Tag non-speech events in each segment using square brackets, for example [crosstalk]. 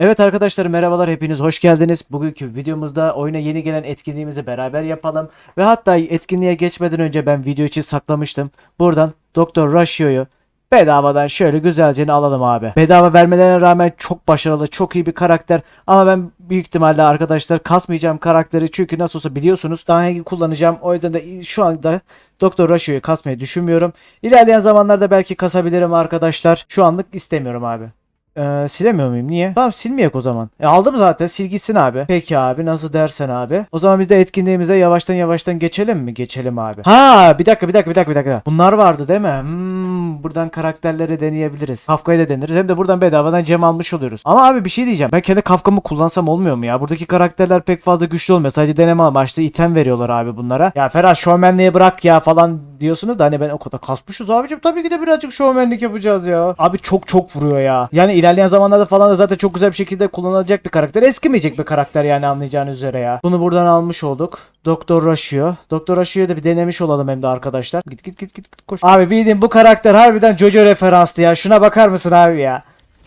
Evet arkadaşlar merhabalar hepiniz hoş geldiniz. Bugünkü videomuzda oyuna yeni gelen etkinliğimizi beraber yapalım. Ve hatta etkinliğe geçmeden önce ben video için saklamıştım. Buradan Doktor Rashio'yu bedavadan şöyle güzelce alalım abi. Bedava vermelerine rağmen çok başarılı, çok iyi bir karakter. Ama ben büyük ihtimalle arkadaşlar kasmayacağım karakteri çünkü nasıl olsa biliyorsunuz daha iyi kullanacağım. O yüzden de şu anda Doktor Rashio'yu kasmayı düşünmüyorum. İlerleyen zamanlarda belki kasabilirim arkadaşlar. Şu anlık istemiyorum abi. Ee, silemiyor muyum? Niye? Tamam silmeyek o zaman. E, aldım zaten. Sil gitsin abi. Peki abi nasıl dersen abi. O zaman biz de etkinliğimize yavaştan yavaştan geçelim mi? Geçelim abi. Ha bir dakika bir dakika bir dakika bir dakika. Bunlar vardı değil mi? Hmm, buradan karakterleri deneyebiliriz. Kafka'yı da deneriz. Hem de buradan bedavadan Cem almış oluyoruz. Ama abi bir şey diyeceğim. Ben kendi Kafka'mı kullansam olmuyor mu ya? Buradaki karakterler pek fazla güçlü olmuyor. Sadece deneme amaçlı item veriyorlar abi bunlara. Ya Ferhat şovmenliğe bırak ya falan diyorsunuz da hani ben o kadar kasmışız abicim. Tabii ki de birazcık şovmenlik yapacağız ya. Abi çok çok vuruyor ya. Yani ilerleyen zamanlarda falan da zaten çok güzel bir şekilde kullanılacak bir karakter. Eskimeyecek bir karakter yani anlayacağınız üzere ya. Bunu buradan almış olduk. Doktor Rashio. Doktor Rashio'yu da bir denemiş olalım hem de arkadaşlar. Git git git git, git koş. Abi bildiğin bu karakter harbiden Jojo referanslı ya. Şuna bakar mısın abi ya?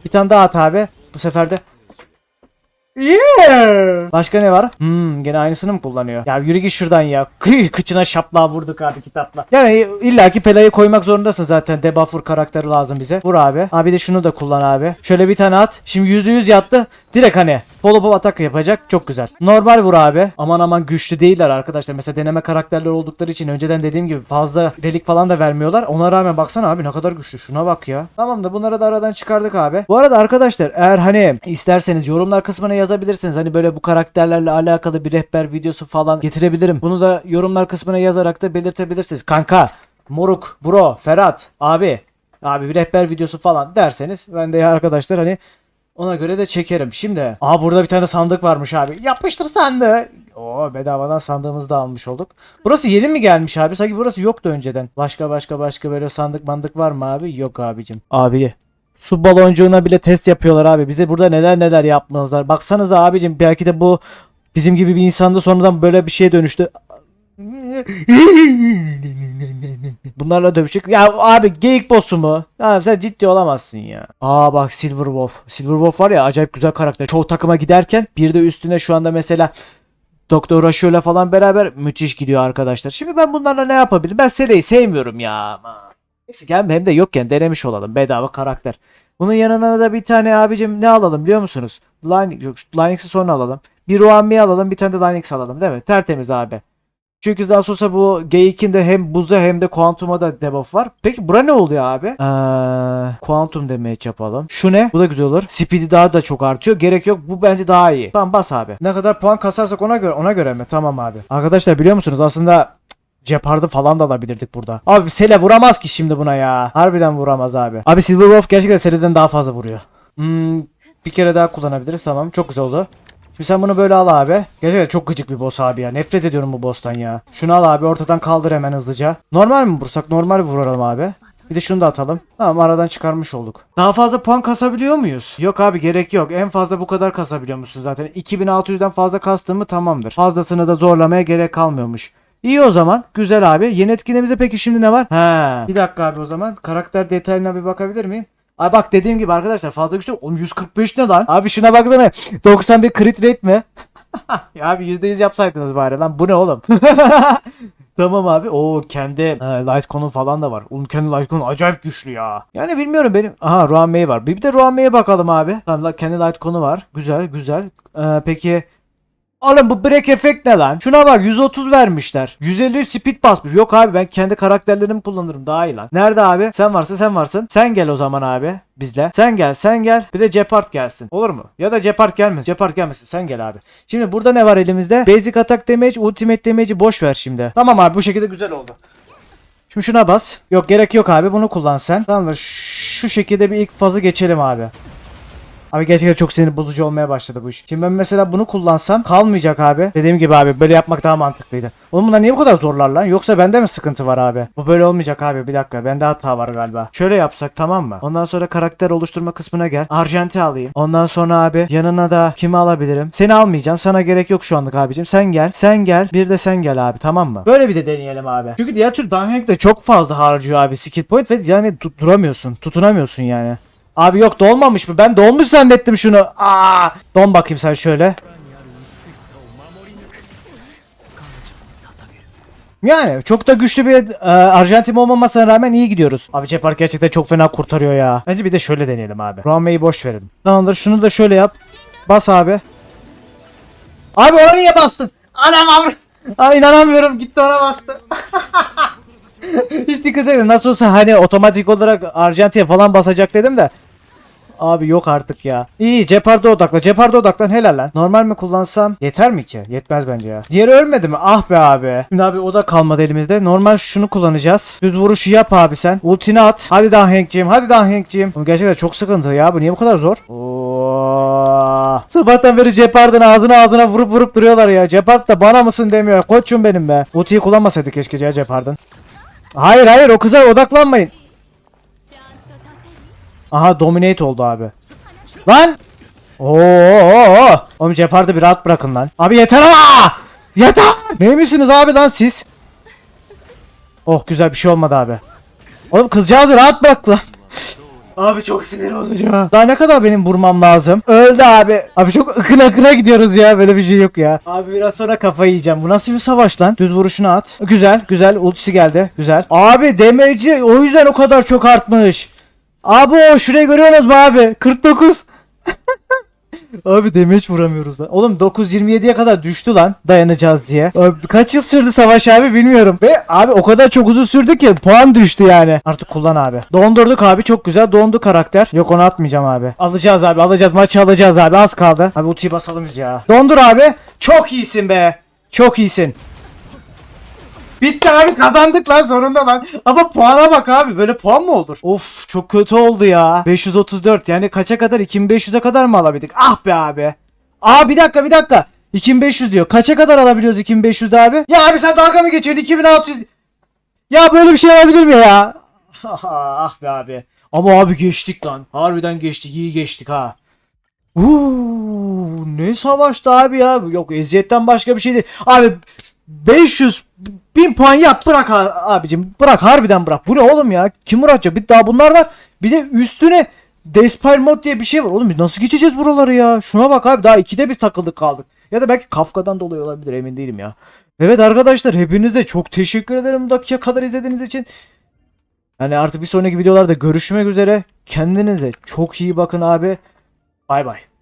Bir tane daha at abi. Bu sefer de Yeah. Başka ne var? Hmm, gene aynısını mı kullanıyor? Ya yürü git şuradan ya. Kıy, kıçına şaplığa vurduk abi kitapla. Yani illaki Pela'yı koymak zorundasın zaten. Debuffer karakteri lazım bize. Vur abi. Abi de şunu da kullan abi. Şöyle bir tane at. Şimdi %100 yattı. Direkt hani follow up atak yapacak. Çok güzel. Normal vur abi. Aman aman güçlü değiller arkadaşlar. Mesela deneme karakterler oldukları için önceden dediğim gibi fazla relik falan da vermiyorlar. Ona rağmen baksana abi ne kadar güçlü. Şuna bak ya. Tamam da bunları da aradan çıkardık abi. Bu arada arkadaşlar eğer hani isterseniz yorumlar kısmına yazabilirsiniz. Hani böyle bu karakterlerle alakalı bir rehber videosu falan getirebilirim. Bunu da yorumlar kısmına yazarak da belirtebilirsiniz. Kanka, moruk, bro, Ferhat, abi, abi bir rehber videosu falan derseniz ben de arkadaşlar hani ona göre de çekerim. Şimdi aa burada bir tane sandık varmış abi. Yapıştır sandığı. Oo bedavadan sandığımızı da almış olduk. Burası yeni mi gelmiş abi? Sanki burası yoktu önceden. Başka başka başka böyle sandık mandık var mı abi? Yok abicim. Abi Su baloncuğuna bile test yapıyorlar abi. Bize burada neler neler yapmazlar. Baksanıza abicim belki de bu bizim gibi bir insanda sonradan böyle bir şeye dönüştü. Bunlarla dövüşecek. Ya abi geyik boss'u mu? Abi sen ciddi olamazsın ya. Aa bak Silver Wolf. Silver Wolf var ya acayip güzel karakter. Çoğu takıma giderken bir de üstüne şu anda mesela Doktor Rashio'yla falan beraber müthiş gidiyor arkadaşlar. Şimdi ben bunlarla ne yapabilirim? Ben Sele'yi sevmiyorum ya. Neyse hem de yokken denemiş olalım. Bedava karakter. Bunun yanına da bir tane abicim ne alalım biliyor musunuz? Şu Linux'ı sonra alalım. Bir Ruami alalım bir tane de Linux alalım değil mi? Tertemiz abi. Çünkü sonra bu G2'nin de hem buza hem de kuantuma da debuff var. Peki bura ne oluyor abi? Ee, kuantum damage yapalım. Şu ne? Bu da güzel olur. Speed'i daha da çok artıyor. Gerek yok. Bu bence daha iyi. Tamam bas abi. Ne kadar puan kasarsak ona göre ona göre mi? Tamam abi. Arkadaşlar biliyor musunuz aslında Cepardı falan da alabilirdik burada. Abi Sele vuramaz ki şimdi buna ya. Harbiden vuramaz abi. Abi Silver Wolf gerçekten Sele'den daha fazla vuruyor. Hmm, bir kere daha kullanabiliriz tamam. Çok güzel oldu. Şimdi sen bunu böyle al abi. Gerçekten çok gıcık bir boss abi ya. Nefret ediyorum bu boss'tan ya. Şunu al abi ortadan kaldır hemen hızlıca. Normal mi vursak? Normal vuralım abi. Bir de şunu da atalım. Tamam aradan çıkarmış olduk. Daha fazla puan kasabiliyor muyuz? Yok abi gerek yok. En fazla bu kadar kasabiliyor musun zaten? 2600'den fazla kastığımı tamamdır. Fazlasını da zorlamaya gerek kalmıyormuş. İyi o zaman. Güzel abi. Yeni etkinliğimizde peki şimdi ne var? Ha. Bir dakika abi o zaman. Karakter detaylarına bir bakabilir miyim? Ay bak dediğim gibi arkadaşlar fazla güçlü. Oğlum 145 ne lan? Abi şuna baksana. [laughs] 91 crit rate mi? [laughs] ya abi %100 yapsaydınız bari lan. Bu ne oğlum? [laughs] tamam abi. O kendi e, Litecoin'un falan da var. Oğlum kendi Litecoin acayip güçlü ya. Yani bilmiyorum benim. Aha Ruan May var. Bir de Ruan May'e bakalım abi. Tamam kendi Litecoin'u var. Güzel güzel. Ee, peki Oğlum bu break efekt ne lan? Şuna bak 130 vermişler. 150 speed basmış. Yok abi ben kendi karakterlerimi kullanırım daha iyi lan. Nerede abi? Sen varsın sen varsın. Sen gel o zaman abi bizle. Sen gel sen gel. Bir de Gepard gelsin. Olur mu? Ya da Gepard gelmesin. Gepard gelmesin. Sen gel abi. Şimdi burada ne var elimizde? Basic attack damage, ultimate damage'i boş ver şimdi. Tamam abi bu şekilde güzel oldu. Şimdi şuna bas. Yok gerek yok abi bunu kullan sen. Tamamdır. Şu şekilde bir ilk fazı geçelim abi. Abi gerçekten çok sinir bozucu olmaya başladı bu iş. Şimdi ben mesela bunu kullansam kalmayacak abi. Dediğim gibi abi böyle yapmak daha mantıklıydı. Oğlum bunlar niye bu kadar zorlar lan? Yoksa bende mi sıkıntı var abi? Bu böyle olmayacak abi bir dakika. Bende hata var galiba. Şöyle yapsak tamam mı? Ondan sonra karakter oluşturma kısmına gel. Arjanti alayım. Ondan sonra abi yanına da kimi alabilirim? Seni almayacağım. Sana gerek yok şu anlık abicim. Sen gel. Sen gel. Bir de sen gel abi tamam mı? Böyle bir de deneyelim abi. Çünkü diğer türlü Dunhack de çok fazla harcıyor abi skill point ve yani duramıyorsun. Tutunamıyorsun yani. Abi yok dolmamış mı? Ben dolmuş zannettim şunu. Aa! Don bakayım sen şöyle. Yani çok da güçlü bir e, Arjantin olmamasına rağmen iyi gidiyoruz. Abi Cepar gerçekten çok fena kurtarıyor ya. Bence bir de şöyle deneyelim abi. Roma'yı boş verelim. Tamamdır şunu da şöyle yap. Bas abi. Abi ona niye bastın? Anam avr... Aa, inanamıyorum gitti ona bastı. [laughs] Hiç dikkat edin. Nasıl olsa hani otomatik olarak Arjantin'e falan basacak dedim de. Abi yok artık ya. İyi Cepar'da odakla. Cepar'da odaklan helal lan. Normal mi kullansam yeter mi ki? Yetmez bence ya. Diğeri ölmedi mi? Ah be abi. Şimdi abi o da kalmadı elimizde. Normal şunu kullanacağız. Düz vuruşu yap abi sen. Ultini at. Hadi daha Hank'ciğim. Hadi daha Hank'ciğim. Oğlum Gerçekten çok sıkıntı ya. Bu niye bu kadar zor? Oo. Sabahtan beri Cepard'ın ağzına ağzına vurup vurup duruyorlar ya. Cepard da bana mısın demiyor. Koçum benim be. Ultiyi kullanmasaydı keşke ya Cepard'ın. Hayır hayır o kıza odaklanmayın. Aha dominate oldu abi. Lan! Oo! Oğlum Jeopard'ı bir rahat bırakın lan. Abi yeter ama! Yeter! Neymişsiniz abi lan siz? Oh güzel bir şey olmadı abi. Oğlum kızcağızı rahat bırak lan. Abi çok sinir bozucu. Daha ne kadar benim vurmam lazım? Öldü abi. Abi çok ıkın akına gidiyoruz ya. Böyle bir şey yok ya. Abi biraz sonra kafayı yiyeceğim. Bu nasıl bir savaş lan? Düz vuruşunu at. Güzel güzel. Ultisi geldi. Güzel. Abi damage'i o yüzden o kadar çok artmış. Abi o şurayı görüyorsunuz mu abi? 49. [laughs] Abi damage vuramıyoruz lan. Oğlum 9.27'ye kadar düştü lan dayanacağız diye. Abi kaç yıl sürdü savaş abi bilmiyorum. Ve abi o kadar çok uzun sürdü ki puan düştü yani. Artık kullan abi. Dondurduk abi çok güzel dondu karakter. Yok onu atmayacağım abi. Alacağız abi alacağız maçı alacağız abi az kaldı. Abi ultiyi basalım biz ya. Dondur abi. Çok iyisin be. Çok iyisin. Bitti abi kazandık lan sonunda lan. Ama puana bak abi böyle puan mı olur? Of çok kötü oldu ya. 534 yani kaça kadar 2500'e kadar mı alabildik? Ah be abi. Aa bir dakika bir dakika. 2500 diyor. Kaça kadar alabiliyoruz 2500'de abi? Ya abi sen dalga mı geçiyorsun 2600? Ya böyle bir şey olabilir mi ya? [laughs] ah be abi. Ama abi geçtik lan. Harbiden geçtik iyi geçtik ha. Uuu ne savaştı abi ya. Yok eziyetten başka bir şey değil. Abi 500 bin puan yap bırak abicim. Bırak harbiden bırak. Bu ne oğlum ya? Kim uğraşacak? Bir daha bunlar var. Bir de üstüne Despire mod diye bir şey var. Oğlum nasıl geçeceğiz buraları ya? Şuna bak abi daha ikide biz takıldık kaldık. Ya da belki Kafka'dan dolayı olabilir emin değilim ya. Evet arkadaşlar hepinize çok teşekkür ederim bu dakika kadar izlediğiniz için. Yani artık bir sonraki videolarda görüşmek üzere. Kendinize çok iyi bakın abi. Bay bay.